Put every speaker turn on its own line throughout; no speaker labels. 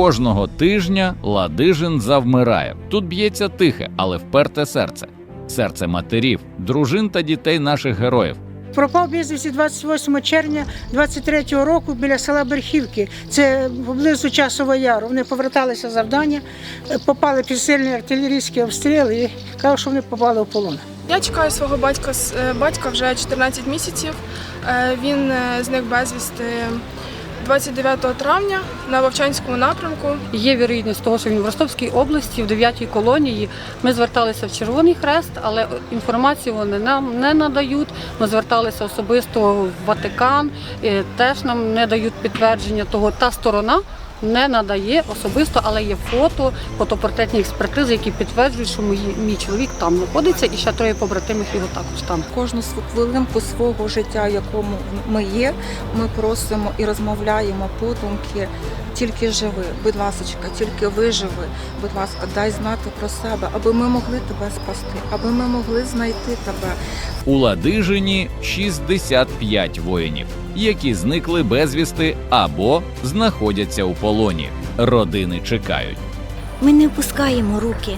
Кожного тижня Ладижин завмирає. Тут б'ється тихе, але вперте серце. Серце матерів, дружин та дітей наших героїв.
Пропав безвісті 28 червня 23-го року біля села Берхівки. Це поблизу Часового Яру. Вони поверталися завдання, попали під сильний артилерійський обстріл і кажуть, що вони попали в полон.
Я чекаю свого батька з- е, батька вже 14 місяців. Е, Він е, зник безвісти 29 травня на Вовчанському напрямку.
Є вірогідність того, що він в Ростовській області, в 9-й колонії. Ми зверталися в Червоний Хрест, але інформацію вони нам не надають. Ми зверталися особисто в Ватикан, теж нам не дають підтвердження того. Та сторона не надає особисто, але є фото, фотопортретні експертизи, які підтверджують, що мої, мій чоловік там знаходиться, і ще троє побратимів його також там.
Кожну хвилинку свого життя, якому ми є, ми просимо і розмовляємо подумки. Тільки живи, будь ласочка, тільки виживи, будь ласка, дай знати про себе, аби ми могли тебе спасти, аби ми могли знайти тебе.
У Ладижині 65 воїнів, які зникли безвісти або знаходяться у полоні. Родини чекають.
Ми не опускаємо руки,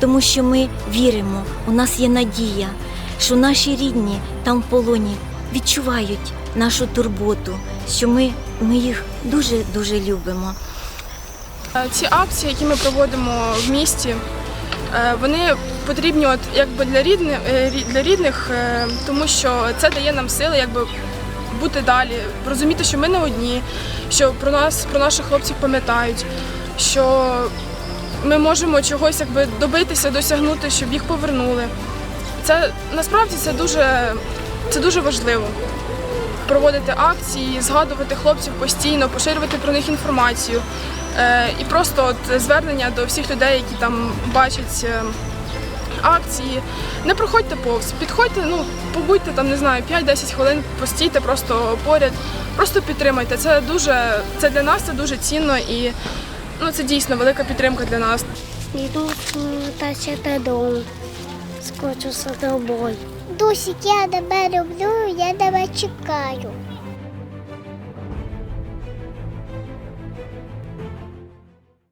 тому що ми віримо, у нас є надія, що наші рідні там в полоні відчувають нашу турботу, що ми, ми їх дуже дуже любимо.
Е, Ці акції, які ми проводимо в місті, е, вони потрібні от якби для рідних, для рідних, е, тому що це дає нам сили якби бути далі, розуміти, що ми не одні, що про нас, про наших хлопців пам'ятають, що ми можемо чогось якби добитися, досягнути, щоб їх повернули. Це насправді це дуже, це дуже важливо. Проводити акції, згадувати хлопців постійно, поширювати про них інформацію. Е, і просто от звернення до всіх людей, які там бачать е, акції. Не проходьте повз, підходьте, ну побудьте там, не знаю, 5-10 хвилин, постійте просто поряд, просто підтримайте. Це дуже це для нас це дуже цінно і ну це дійсно велика підтримка для нас.
Іду тася додому. Скочу за тобою. Дусік, я тебе люблю, я тебе чекаю.